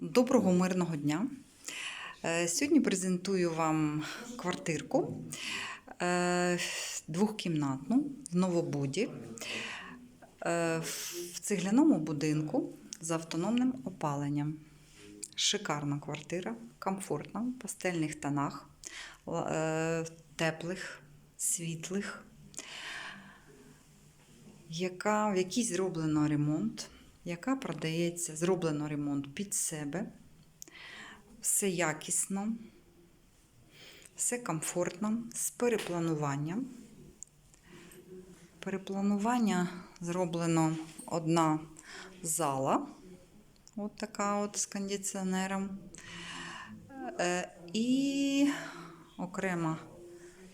Доброго мирного дня. Е, Сьогодні презентую вам квартирку е, двохкімнатну в Новобуді е, в цегляному будинку з автономним опаленням. Шикарна квартира, комфортна, в пастельних тонах, теплих, світлих, яка, в якій зроблено ремонт, яка продається, зроблено ремонт під себе. Все якісно, все комфортно, з переплануванням. Перепланування зроблено одна зала, от така от з кондиціонером. Е, І окрема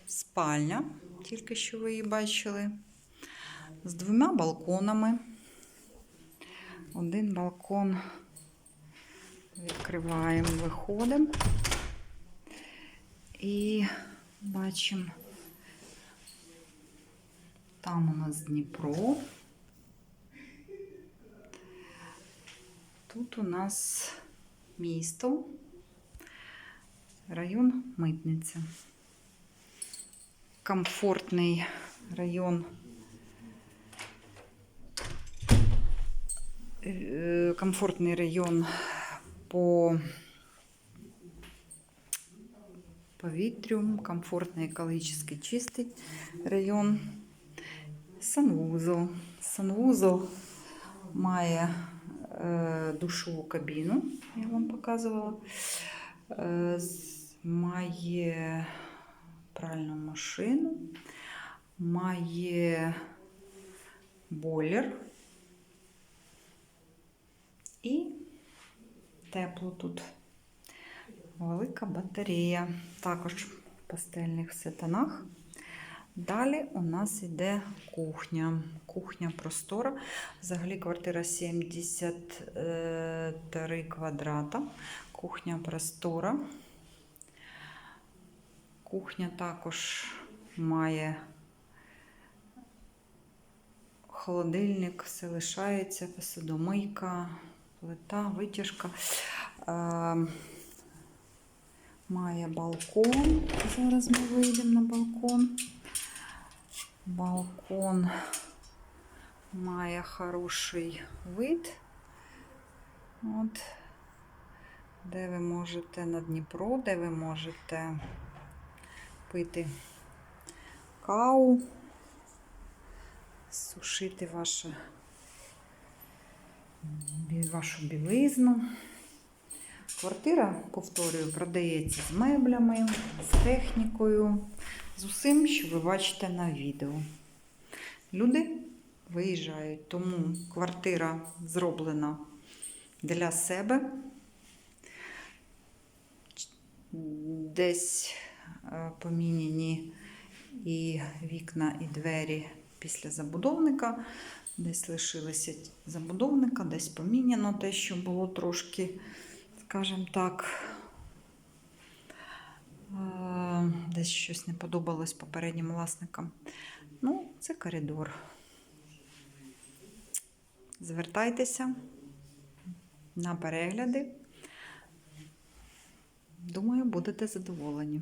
спальня, тільки що ви її бачили, з двома балконами. Один балкон відкриваємо, виходимо і бачимо, там у нас Дніпро. Тут у нас місто, район Митниця. Комфортний район э, комфортный район по повітрю, комфортний екологічно чистий район. Санвузол. Санвузол має е, душову кабіну, я вам показувала. З- має пральну машину, має бойлер. І тепло тут. Велика батарея. Також в пастельних все. Далі у нас йде кухня. Кухня простора. Взагалі квартира 73 квадрата. Кухня простора. Кухня також має холодильник, все лишається, посудомийка, плита, витяжка. Має балкон. Зараз ми вийдемо на балкон. Балкон має хороший вид. От, де ви можете на Дніпро, де ви можете пити каву, сушити ваше, вашу білизну. Квартира, повторюю, продається з меблями, з технікою, з усім, що ви бачите на відео. Люди виїжджають, тому квартира зроблена для себе. Десь е, поміняні і вікна, і двері після забудовника. Десь лишилися забудовника, десь поміняно те, що було трошки, скажімо так, е, десь щось не подобалось попереднім власникам. Ну, це коридор. Звертайтеся на перегляди. Думаю, будете задоволені.